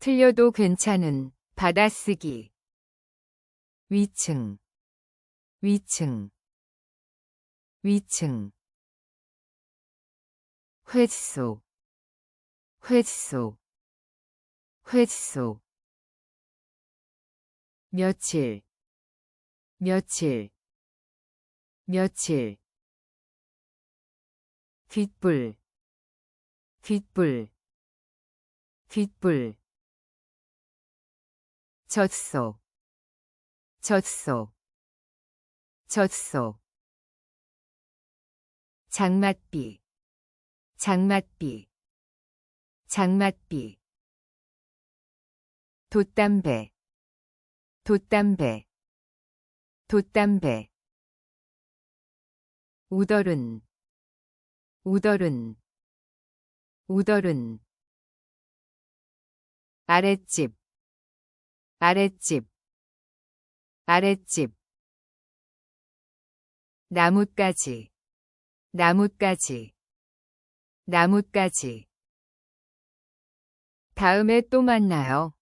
틀려도 괜찮은 받아쓰기. 위층. 위층. 위층. 횟수. 횟수. 횟수. 며칠. 며칠. 며칠. 귓불. 귓불. 귓불 젖소 젖소 젖소. 장맛비 장맛비 장맛비. 돛담배 돛담배 돛담배. 우덜은 우덜은 우덜은 아랫집 아랫집 아랫집 나뭇가지 나뭇가지 나뭇가지 다음에 또 만나요.